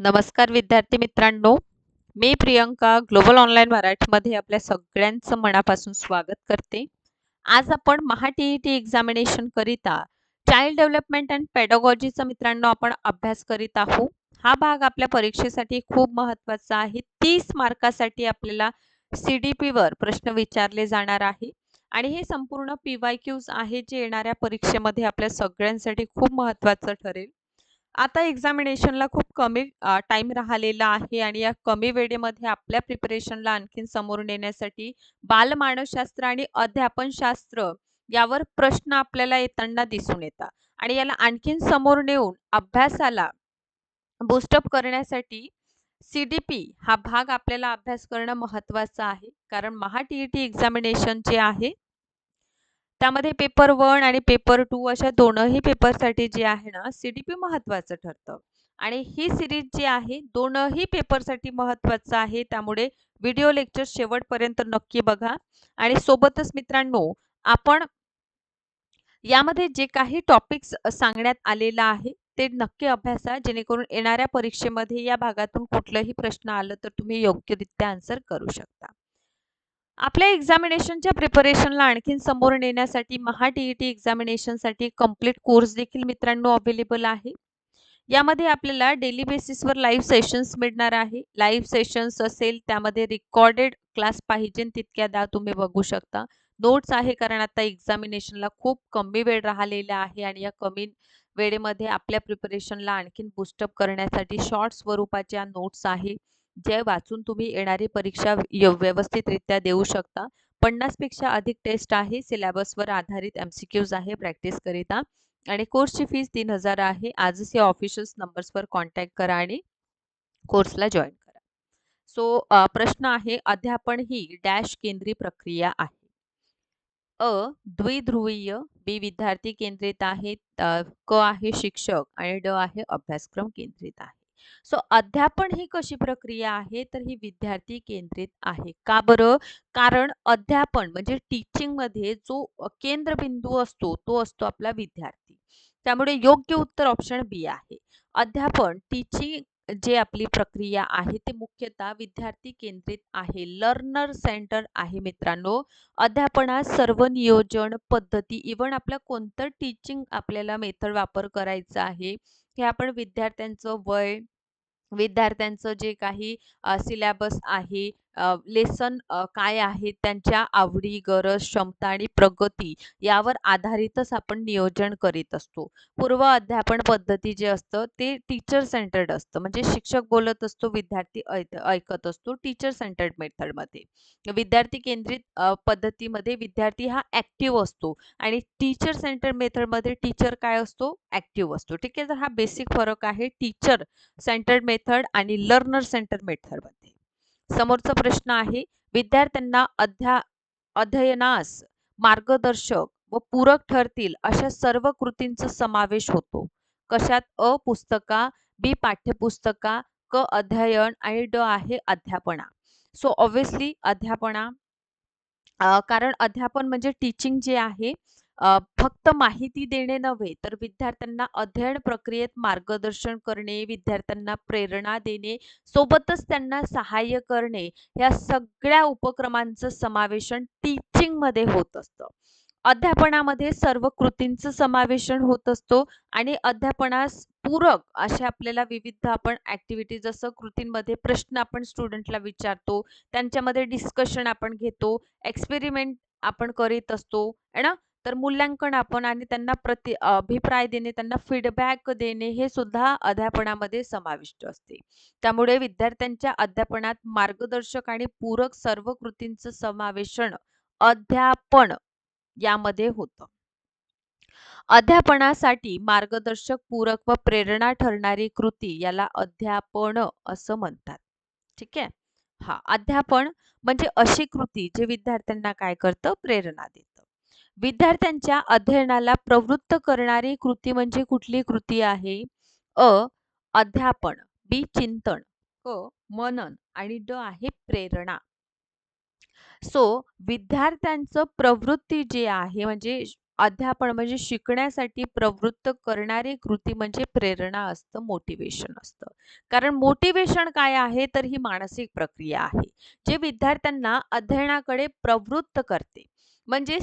नमस्कार विद्यार्थी मित्रांनो. मी प्रियंका ग्लोबल ऑनलाईन मराठीमध्ये आपल्या सगळ्यांचं मनापासून स्वागत करते. आज आपण Maha T E T examination करिता चाइल्ड डेव्हलपमेंट अँड पॅडॉगॉजीचा मित्रांनो आपण अभ्यास करीत आहोत. हा भाग आपल्या परीक्षेसाठी खूप महत्त्वाचा आहे. तीस मार्कासाठी आपल्याला सी डी पीवर प्रश्न विचारले जाणार आहे. आणि हे संपूर्ण पी वाय क्यूज आहे जे येणाऱ्या परीक्षेमध्ये आपल्या सगळ्यांसाठी खूप महत्त्वाचं ठरेल. आता एक्झामिनेशनला खूप कमी टाइम राहिलेला आहे आणि या कमी वेळेमध्ये आपल्या प्रिपरेशनला आणखीन समोर नेण्यासाठी बालमानवशास्त्र आणि अध्यापनशास्त्र यावर प्रश्न आपल्याला येताना दिसून येतात. आणि याला आणखीन समोर नेऊन अभ्यासाला बुस्टअप करण्यासाठी सी डी पी हा भाग आपल्याला अभ्यास करणं महत्त्वाचं आहे. कारण Maha T E T examination जे आहे त्यामध्ये पेपर वन आणि पेपर टू अशा दोनही पेपरसाठी जे आहे ना सी डी पी महत्त्वाचं ठरतं. आणि ही सिरीज जी आहे दोनही पेपरसाठी महत्त्वाचं आहे. त्यामुळे व्हिडिओ लेक्चर शेवटपर्यंत नक्की बघा. आणि सोबतच मित्रांनो आपण यामध्ये जे काही टॉपिक्स सांगण्यात आलेलं आहे ते नक्की अभ्यासा. जेणेकरून येणाऱ्या परीक्षेमध्ये या भागातून कुठलंही प्रश्न आलं तर तुम्ही योग्यरित्या आन्सर करू शकता. आपल्या एक्झामिनेशनच्या प्रिपरेशनला आणखीन समोर नेण्यासाठी महा टी ई टी एक्झामिनेशनसाठी कंप्लीट कोर्स देखील मित्रांनो अवेलेबल आहे. यामध्ये आपल्याला डेली बेसिसवर लाईव्ह सेशन्स मिळणार आहे. लाईव्ह सेशन्स असेल त्यामध्ये रेकॉर्डेड क्लास पाहिजे तितक्यादा तुम्ही बघू शकता. नोट्स आहे कारण आता एक्झामिनेशनला खूप कमी वेळ राहिलेला आहे आणि या कमी वेळेमध्ये आपल्या प्रिपरेशनला आणखीन बुस्टअप करण्यासाठी शॉर्ट स्वरूपाच्या नोट्स आहे. जे वाचून तुम्ही येणारी परीक्षा व्यवस्थितरित्या देऊ शकता. पन्नासपेक्षा अधिक टेस्ट आहे सिलेबसवर आधारित एम सी क्यूज आहे प्रॅक्टिस करिता. आणि कोर्सची फीस तीन हजार आहे. आजच या ऑफिशियल नंबर्सवर कॉन्टॅक्ट करा आणि कोर्सला जॉईन करा. सो प्रश्न आहे अध्यापन ही डॅश केंद्री प्रक्रिया आहे. अ द्विध्रुवीय बी विद्यार्थी केंद्रित आहेत क आहे शिक्षक आणि ड आहे अभ्यासक्रम केंद्रित आहे. सो अध्यापन ही कशी प्रक्रिया आहे? तर ही विद्यार्थी केंद्रित आहे. का बरं? कारण अध्यापन म्हणजे टीचिंगमध्ये जो केंद्रबिंदू असतो तो असतो आपला विद्यार्थी. त्यामुळे योग्य उत्तर ऑप्शन बी आहे. अध्यापन टीचिंग जे आपली प्रक्रिया आहे ते मुख्यतः विद्यार्थी केंद्रित आहे. लर्नर सेंटर आहे मित्रांनो. अध्यापनात सर्व नियोजन पद्धती इवन आपल्या कोणतं टीचिंग आपल्याला मेथड वापर करायचा आहे हे आपण विद्यार्थ्यांचं वय विद्यार्थ्यांचं जे काही सिलॅबस आहे लेसन काय आहे त्यांच्या आवडी गरज क्षमता आणि प्रगती यावर आधारितच आपण नियोजन करीत असतो. पूर्व अध्यापन पद्धती जे असतं ते टीचर सेंटर्ड असतं. म्हणजे शिक्षक बोलत असतो विद्यार्थी ऐकत असतो टीचर सेंटर्ड मेथडमध्ये विद्यार्थी केंद्रित पद्धतीमध्ये विद्यार्थी हा ऍक्टिव्ह असतो आणि टीचर सेंटर मेथडमध्ये टीचर काय असतो? ऍक्टिव्ह असतो. ठीक आहे तर हा बेसिक फरक आहे टीचर सेंटर्ड मेथड आणि लर्नर सेंटर मेथडमध्ये समोरचा प्रश्न आहे विद्यार्थ्यांना अध्या अध्ययनास मार्गदर्शक व पूरक ठरतील अशा सर्व कृतींचा समावेश होतो. कशात? अ पुस्तका बी पाठ्यपुस्तका क अध्ययन आणि ड आहे अध्यापना. सो ऑब्विसली अध्यापना कारण अध्यापन म्हणजे टीचिंग जे आहे फक्त माहिती देणे नव्हे तर विद्यार्थ्यांना अध्ययन प्रक्रियेत मार्गदर्शन करणे विद्यार्थ्यांना प्रेरणा देणे सोबतच त्यांना सहाय्य करणे या सगळ्या उपक्रमांचं समावेशन टीचिंगमध्ये होत असतं. अध्यापनामध्ये सर्व कृतींचं समावेशन होत असतो आणि अध्यापनास पूरक असे आपल्याला विविध आपण ऍक्टिव्हिटी जसं कृतींमध्ये प्रश्न आपण स्टुडंटला विचारतो त्यांच्यामध्ये डिस्कशन आपण घेतो एक्सपेरिमेंट आपण करीत असतो है ना? तर मूल्यांकन आपण आणि त्यांना प्रति अभिप्राय देणे त्यांना फीडबॅक देणे हे सुद्धा अध्यापनामध्ये समाविष्ट असते. त्यामुळे विद्यार्थ्यांच्या अध्यापनात मार्गदर्शक आणि पूरक सर्व कृतींचं समावेशन अध्यापन यामध्ये होतं. अध्यापनासाठी मार्गदर्शक पूरक व प्रेरणा ठरणारी कृती याला अध्यापन असं म्हणतात. ठीक आहे? हा अध्यापन म्हणजे अशी कृती जे विद्यार्थ्यांना काय करतं? प्रेरणा देत. विद्यार्थ्यांच्या अध्ययनाला प्रवृत्त करणारी कृती म्हणजे कुठली कृती आहे? अ. अध्यापन बी. चिंतन क. मनन आणि ड आहे प्रेरणा. सो विद्यार्थ्यांचं प्रवृत्ती जे आहे म्हणजे अध्यापन म्हणजे शिकण्यासाठी प्रवृत्त करणारी कृती म्हणजे प्रेरणा असतं मोटिवेशन असतं. कारण मोटिवेशन काय आहे? तर ही मानसिक प्रक्रिया आहे जे विद्यार्थ्यांना अध्ययनाकडे प्रवृत्त करते. म्हणजे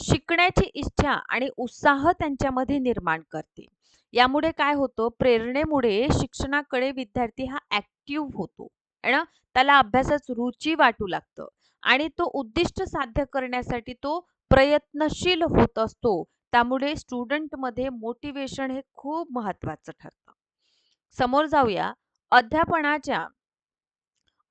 शिकण्याची इच्छा आणि उत्साह त्यांच्यामध्ये निर्माण करते. यामुळे काय होतं? प्रेरणेमुळे शिक्षणाकडे विद्यार्थी हा ऍक्टिव्ह होतो. है ना? त्याला अभ्यासात रुची वाटू लागतं आणि तो उद्दिष्ट साध्य करण्यासाठी तो प्रयत्नशील होत असतो. त्यामुळे स्टुडंटमध्ये मोटिवेशन हे खूप महत्वाचं ठरतं. समोर जाऊया. अध्यापनाच्या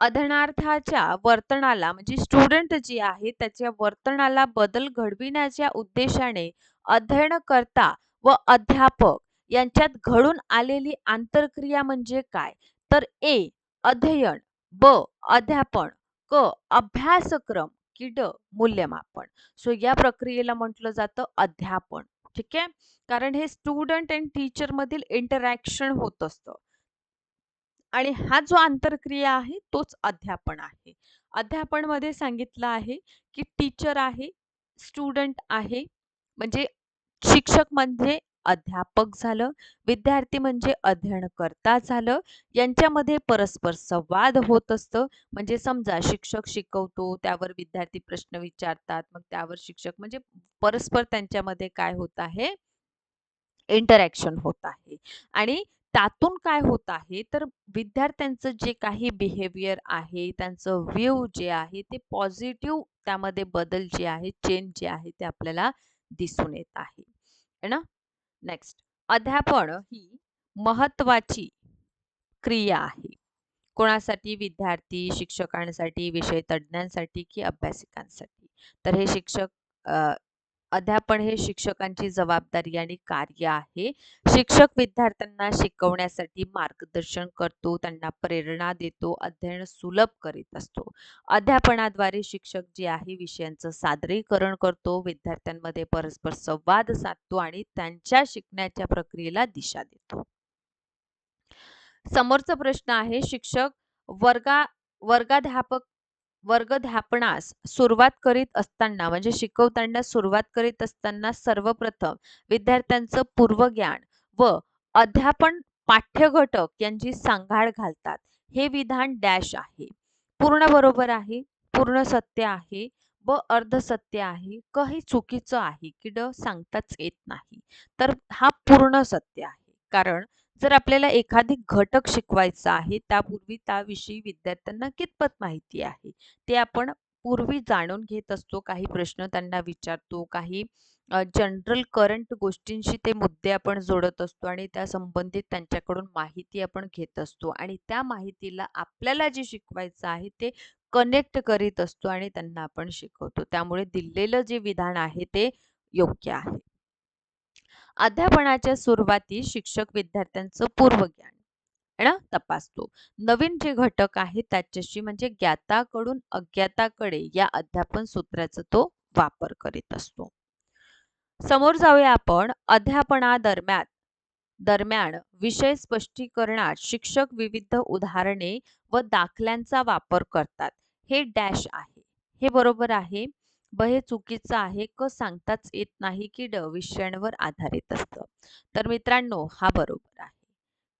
अध्ययनार्थाच्या वर्तनाला म्हणजे स्टुडंट जे आहे त्याच्या वर्तनाला बदल घडविण्याच्या उद्देशाने अध्ययनकर्ता व अध्यापक यांच्यात घडून आलेली आंतरक्रिया म्हणजे काय? तर ए अध्ययन ब अध्यापन क अभ्यासक्रम की ड मूल्यमापन. सो या प्रक्रियेला म्हटलं जातं अध्यापन. ठीक आहे? कारण हे स्टुडंट अँड टीचर मधील इंटरॅक्शन होत असतं. आणि हा जो आंतरक्रिया आहे तोच अध्यापन आहे. अध्यापनमध्ये सांगितलं आहे की टीचर आहे स्टुडंट आहे म्हणजे शिक्षक म्हणजे अध्यापक झालं विद्यार्थी म्हणजे अध्ययनकर्ता झालं यांच्यामध्ये परस्पर संवाद होत असतं. म्हणजे समजा शिक्षक शिकवतो त्यावर विद्यार्थी प्रश्न विचारतात मग त्यावर शिक्षक म्हणजे परस्पर त्यांच्यामध्ये काय होत आहे? इंटरॅक्शन होत आहे. आणि त्यातून काय होत आहे? तर विद्यार्थ्यांचं जे काही बिहेवियर आहे त्यांचं व्ह्यू जे आहे ते पॉझिटिव्ह त्यामध्ये बदल जे आहे चेंज जे आहे ते आपल्याला दिसून येत आहे. ना? नेक्स्ट अध्यापन ही महत्वाची क्रिया आहे. कोणासाठी? विद्यार्थी शिक्षकांसाठी विषय तज्ज्ञांसाठी की अभ्यासिकांसाठी. तर हे शिक्षक अध्यापन हे शिक्षकांची जबाबदारी आणि कार्य आहे. शिक्षक विद्यार्थ्यांना शिकवण्यासाठी मार्गदर्शन करतो त्यांना प्रेरणा देतो अध्ययन सुलभ करीत असतो. अध्यापनाद्वारे शिक्षक जे आहे विषयांचं सादरीकरण करतो विद्यार्थ्यांमध्ये परस्पर संवाद साधतो आणि त्यांच्या शिकण्याच्या प्रक्रियेला दिशा देतो. समोरचा प्रश्न आहे शिक्षक वर्गा वर्गाध्यापक वर्गध्यापनास सुरुवात करीत असताना म्हणजे शिकवताना सुरुवात करीत असताना सर्वप्रथम विद्यार्थ्यांचं पूर्वज्ञान व अध्यापन पाठ्यघटक यांची सांगाड घालतात. हे विधान डॅश आहे. पूर्ण बरोबर आहे पूर्ण सत्य आहे व अर्ध सत्य आहे क हे चुकीचं आहे की ड सांगताच येत नाही. तर हा पूर्ण सत्य आहे. कारण जर आपल्याला एखादी घटक शिकवायचा आहे त्यापूर्वी त्याविषयी विद्यार्थ्यांना कितपत माहिती आहे? ते आपण पूर्वी जाणून घेत असतो काही प्रश्न त्यांना विचारतो काही जनरल करंट गोष्टींशी ते मुद्दे आपण जोडत असतो आणि त्या संबंधित त्यांच्याकडून माहिती आपण घेत असतो आणि त्या माहितीला आपल्याला जे शिकवायचं आहे ते कनेक्ट करीत असतो आणि त्यांना आपण शिकवतो. त्यामुळे दिलेलं जे विधान आहे ते योग्य आहे. अध्यापनाच्या सुरुवातीस शिक्षक विद्यार्थ्यांचं पूर्वज्ञान. ना? तपासतो. नवीन जे घटक आहेत त्याच्याशी म्हणजे ज्ञाताकडून अज्ञाताकडे या अध्यापन सूत्राचा तो वापर करीत असतो. समोर जाऊया आपण. अध्यापना दरम्यान दरम्यान विषय स्पष्टीकरणात शिक्षक विविध उदाहरणे व दाखल्यांचा वापर करतात. हे डॅश आहे. हे बरोबर आहे. ब हे चुकीचं आहे क सांगताच येत नाही की ड विषयांवर आधारित असतं. तर मित्रांनो हा बरोबर.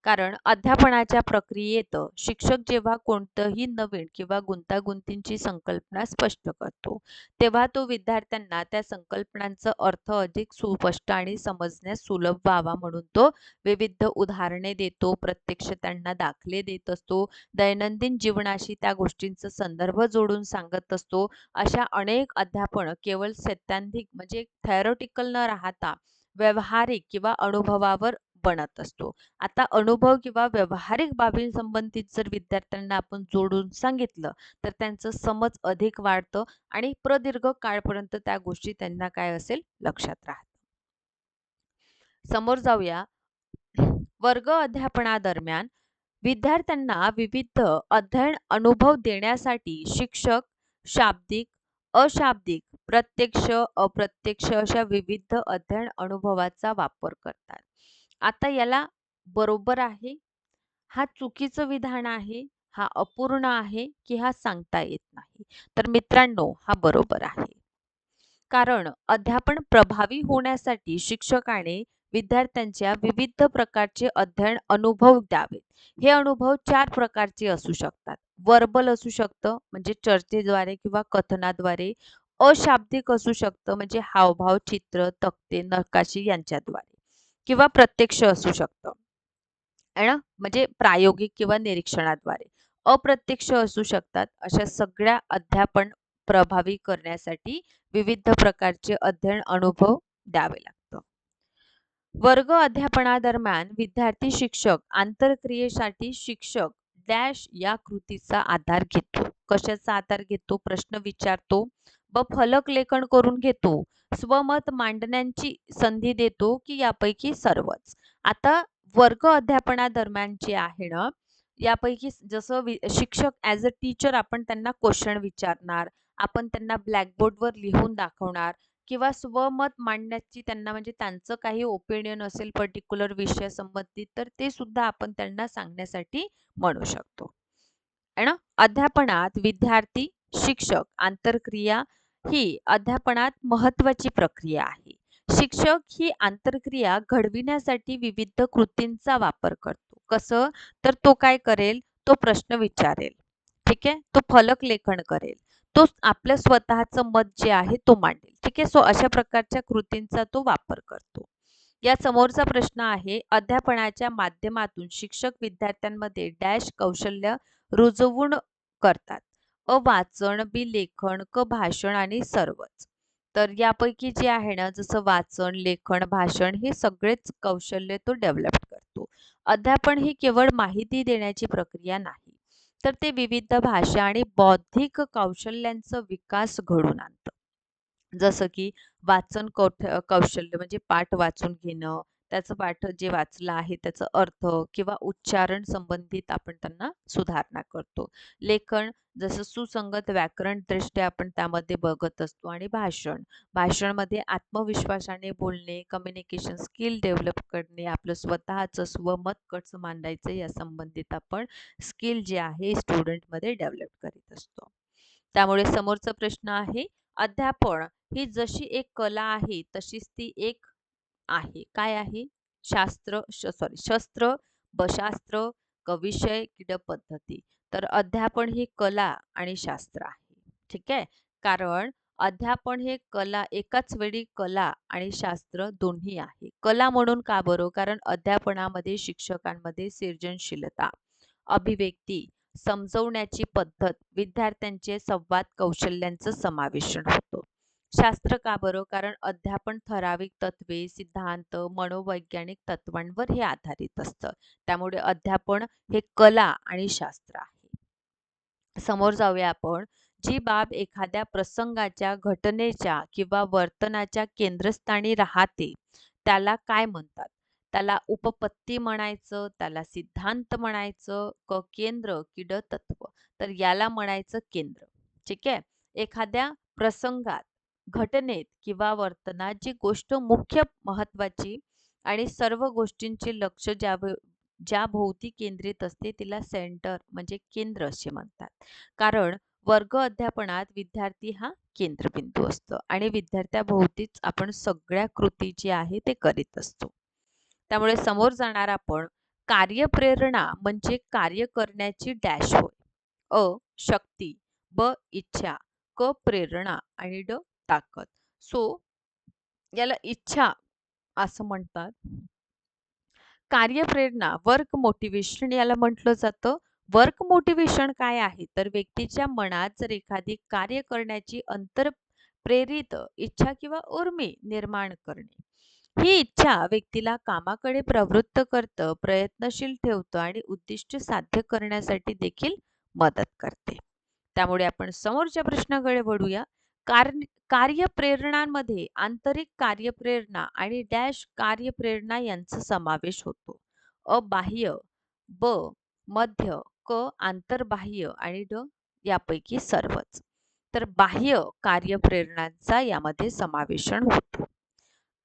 कारण अध्यापनाच्या प्रक्रियेत शिक्षक जेव्हा कोणतंही नवीन किंवा गुंतागुंतींची संकल्पना स्पष्ट करतो तेव्हा तो विद्यार्थ्यांना त्या संकल्पनांचा अर्थ अधिक सुस्पष्ट आणि समजण्यास सुलभ व्हावा म्हणून तो विविध उदाहरणे देतो प्रत्यक्ष त्यांना दाखले देत असतो दैनंदिन जीवनाशी त्या गोष्टींचा संदर्भ जोडून सांगत असतो. अशा अनेक अध्यापन केवळ सैद्धांतिक म्हणजे थेरोटिकल न राहता व्यवहारिक किंवा अनुभवावर बनत असतो. आता अनुभव किंवा व्यावहारिक बाबींसंबंधित जर विद्यार्थ्यांना आपण जोडून सांगितलं तर त्यांचं समज अधिक वाढतं आणि प्रदीर्घ काळपर्यंत त्या गोष्टी त्यांना काय असेल? लक्षात राहत. समोर जाऊया. वर्ग अध्यापनादरम्यान विद्यार्थ्यांना विविध अध्ययन अनुभव देण्यासाठी शिक्षक शाब्दिक अशाब्दिक प्रत्यक्ष अप्रत्यक्ष अशा विविध अध्ययन अनुभवाचा वापर करतात. आता याला बरोबर आहे हा चुकीचं विधान आहे हा अपूर्ण आहे की हा सांगता येत नाही तर मित्रांनो हा बरोबर आहे कारण अध्यापन प्रभावी होण्यासाठी शिक्षकाने विद्यार्थ्यांच्या विविध प्रकारचे अध्ययन अनुभव द्यावेत. हे अनुभव चार प्रकारचे असू शकतात. वर्बल असू शकतं म्हणजे चर्चेद्वारे किंवा कथनाद्वारे. अशाब्दिक असू शकतं म्हणजे हावभाव, चित्र, तक्ते, नकाशी यांच्याद्वारे किंवा प्रत्यक्ष असू शकतं. आहे ना? म्हणजे प्रायोगिक किंवा निरीक्षणाद्वारे. अप्रत्यक्ष असू शकतात. अशा सगळ्या अध्यापन प्रभावी करण्यासाठी विविध प्रकारचे अध्ययन अनुभव द्यावे लागतं. वर्ग अध्यापनादरम्यान विद्यार्थी शिक्षक आंतरक्रियेसाठी शिक्षक डॅश या कृतीचा आधार घेतो. कशाचा आधार घेतो? प्रश्न विचारतो व फलक लेखन करून घेतो. स्वमत मांडण्याची संधी देतो की यापैकी सर्वच. आता वर्ग अध्यापनादरम्यान जे आहे ना, यापैकी जसं शिक्षक ॲज अ टीचर आपण त्यांना क्वेश्चन विचारणार, आपण त्यांना ब्लॅकबोर्डवर लिहून दाखवणार किंवा स्वमत मांडण्याची त्यांना म्हणजे त्यांचं काही ओपिनियन असेल पर्टिक्युलर विषयासंबंधित तर ते सुद्धा आपण त्यांना सांगण्यासाठी म्हणू शकतो. अध्यापनात विद्यार्थी, शिक्षक आंतरक्रिया ही अध्यापनात महत्त्वाची प्रक्रिया आहे. शिक्षक ही आंतरक्रिया घडविण्यासाठी विविध कृतींचा वापर करतो. कसं? तर तो काय करेल? तो प्रश्न विचारेल. ठीक आहे? तो फलक लेखन करेल. तो आपलं स्वतःचं मत जे आहे तो मांडेल. ठीक आहे? सो अशा प्रकारच्या कृतींचा तो वापर करतो. या समोरचा प्रश्न आहे अध्यापनाच्या माध्यमातून शिक्षक विद्यार्थ्यांमध्ये डॅश कौशल्य रुजवून करतात. अ वाचन, बी लेखन, क भाषण आणि सर्वच. तर यापैकी जे आहे ना जसं वाचन, लेखन, भाषण हे सगळेच कौशल्य तो डेव्हलप करतो. अध्यापन ही केवळ माहिती देण्याची प्रक्रिया नाही, तर ते विविध भाषा आणि बौद्धिक कौशल्यांचा विकास घडून आणतं. जसं की वाचन कौठ कौशल्य म्हणजे पाठ वाचून घेणं, त्याचं पाठ जे वाचलं आहे त्याचा अर्थ किंवा उच्चारण संबंधित आपण त्यांना सुधारणा करतो. लेखन जसं सुसंगत व्याकरणदृष्ट्या आपण त्यामध्ये बघत असतो आणि भाषण, भाषणमध्ये आत्मविश्वासाने बोलणे, कम्युनिकेशन स्किल डेव्हलप करणे, आपलं स्वतःचं स्वमत कसं मांडायचं या संबंधित आपण स्किल जे आहे स्टुडंटमध्ये डेव्हलप करीत असतो. त्यामुळे समोरचा प्रश्न आहे अध्यापन ही जशी एक कला आहे तशीच ती एक आहे. काय आहे? शास्त्र सॉरी शस्त्र, बशास्त्र, कविषय, पद्धती तर अध्यापन ही कला आणि शास्त्र आहे. ठीक आहे? कारण अध्यापन हे कला एकाच वेळी कला आणि शास्त्र दोन्ही आहे. कला म्हणून का बरं? कारण अध्यापनामध्ये शिक्षकांमध्ये सृजनशीलता, अभिव्यक्ती, समजवण्याची पद्धत, विद्यार्थ्यांचे संवाद कौशल्यांचं समावेशन होतो शास्त्र का बरं? कारण अध्यापन ठराविक तत्वे, सिद्धांत, मनोवैज्ञानिक तत्वांवर हे आधारित असतं. त्यामुळे अध्यापन हे कला आणि शास्त्र आहे. समोर जाऊया आपण. जी बाब एखाद्या प्रसंगाच्या, घटनेच्या किंवा वर्तनाच्या केंद्रस्थानी राहते त्याला काय म्हणतात? त्याला उपपत्ती म्हणायचं, त्याला सिद्धांत म्हणायचं, क केंद्र किड तत्व. तर याला म्हणायचं केंद्र. ठीक आहे? एखाद्या प्रसंगात, घटनेत किंवा वर्तनात जी गोष्ट मुख्य महत्त्वाची आणि सर्व गोष्टींचे लक्ष ज्या ज्या भोवती केंद्रित असते तिला सेंटर म्हणजे केंद्र असे म्हणतात. कारण वर्ग अध्यापनात विद्यार्थी हा केंद्रबिंदू असतो आणि विद्यार्थ्याभोवतीच आपण सगळ्या कृती जी आहे ते करीत असतो. त्यामुळे समोर जाणार आपण कार्यप्रेरणा म्हणजे कार्य करण्याची डॅश होय. अ शक्ती, ब इच्छा, क प्रेरणा आणि ड ताकद. सो याला इच्छा असं म्हणतात. कार्यप्रेरणा वर्क मोटिवेशन याला म्हटलं जातं. वर्क मोटिवेशन काय आहे? तर व्यक्तीच्या मनात जर एखादी कार्य करण्याची अंतर प्रेरित इच्छा किंवा उर्मी निर्माण करणे. ही इच्छा व्यक्तीला कामाकडे प्रवृत्त करतं, प्रयत्नशील ठेवतं आणि उद्दिष्ट साध्य करण्यासाठी देखील मदत करते. त्यामुळे आपण समोरच्या प्रश्नाकडे वळूया. कार्य कार्यप्रेरणांमध्ये आंतरिक कार्यप्रेरणा आणि डॅश कार्यप्रेरणा यांचा समावेश होतो. अ बाह्य, ब मध्य, क आंतरबाह्य आणि ड यापैकी सर्वच. तर बाह्य कार्यप्रेरणांचा यामध्ये समावेशन होतो.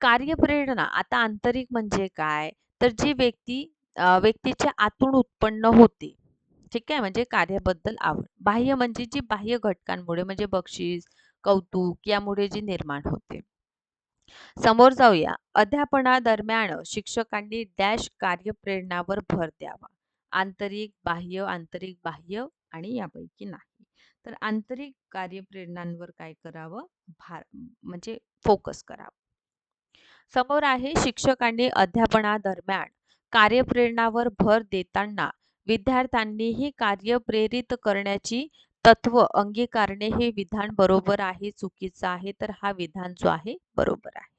कार्यप्रेरणा आता आंतरिक म्हणजे काय? तर जी व्यक्ती व्यक्तीच्या आतून उत्पन्न होते. ठीक आहे? म्हणजे कार्याबद्दल आवड. बाह्य म्हणजे जी बाह्य घटकांमुळे म्हणजे बक्षीस, कौतुक यामुळे जी निर्माण होते. समोर जाऊया. अध्यापनादरम्यान शिक्षकांनी डॅश कार्यप्रेरणावर भर द्यावा. आंतरिक बाह्य आंतरिक बाह्य आणि यापैकी नाही. तर आंतरिक कार्यप्रेरणांवर काय करावं? भार म्हणजे फोकस करावं. समोर आहे शिक्षकांनी अध्यापनादरम्यान कार्यप्रेरणावर भर देताना विद्यार्थ्यांनीही कार्य प्रेरित करण्याची तत्व अंगीकारणे हे विधान बरोबर आहे चुकीचं आहे तर हा विधान जो आहे बरोबर आहे.